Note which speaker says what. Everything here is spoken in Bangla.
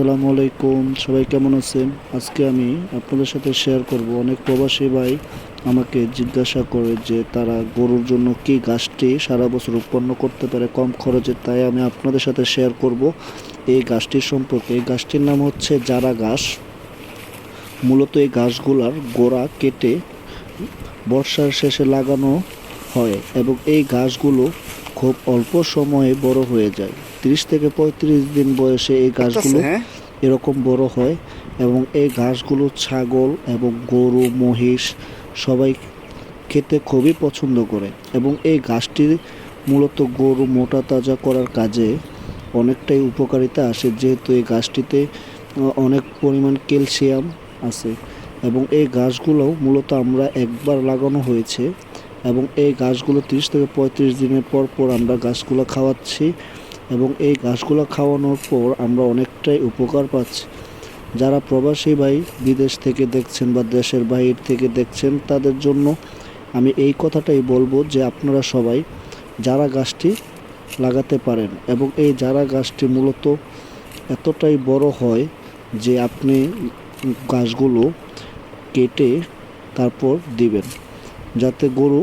Speaker 1: আসসালামু আলাইকুম। সবাই কেমন আছেন? আজকে আমি আপনাদের সাথে শেয়ার করব। অনেক প্রবাসী ভাই আমাকে জিজ্ঞাসা করে যে তারা গরুর জন্য কি গাছটি সারা বছর উৎপন্ন করতে পারে কম খরচে। তাই আমি আপনাদের সাথে শেয়ার করব এই গাছটির সম্পর্কে। এই গাছটির নাম হচ্ছে জারা ঘাস। মূলত এই গাছগুলার গোড়া কেটে বর্ষার শেষে লাগানো হয় এবং এই গাছগুলো খুব অল্প সময়ে বড় হয়ে যায়। তিরিশ থেকে পঁয়ত্রিশ দিন বয়সে এই গাছগুলো
Speaker 2: হ্যাঁ?
Speaker 1: এরকম বড় হয় এবং এই ঘাসগুলো ছাগল এবং গরু মহিষ সবাই খেতে খুবই পছন্দ করে এবং এই ঘাসটি মূলত গরু মোটা তাজা করার কাজে অনেকটাই উপকারিতা আসে যেহেতু এই গাছটিতে অনেক পরিমাণ ক্যালসিয়াম আছে এবং এই গাছগুলোও মূলত আমরা একবার লাগানো হয়েছে। এবং এই গাছগুলো তিরিশ থেকে পঁয়ত্রিশ দিনের পর পর আমরা গাছগুলো খাওয়াচ্ছি এবং এই গাছগুলো খাওয়ানোর পর আমরা অনেকটাই উপকার পাচ্ছি। যারা প্রবাসী ভাই বিদেশ থেকে দেখছেন বা দেশের বাইরে থেকে দেখছেন, তাদের জন্য আমি এই কথাটাই বলব যে আপনারা সবাই যারা গাছটি লাগাতে পারেন এবং এই যারা গাছটি মূলত এতটাই বড় হয় যে আপনি গাছগুলো কেটে তারপর দিবেন। যাতে গরু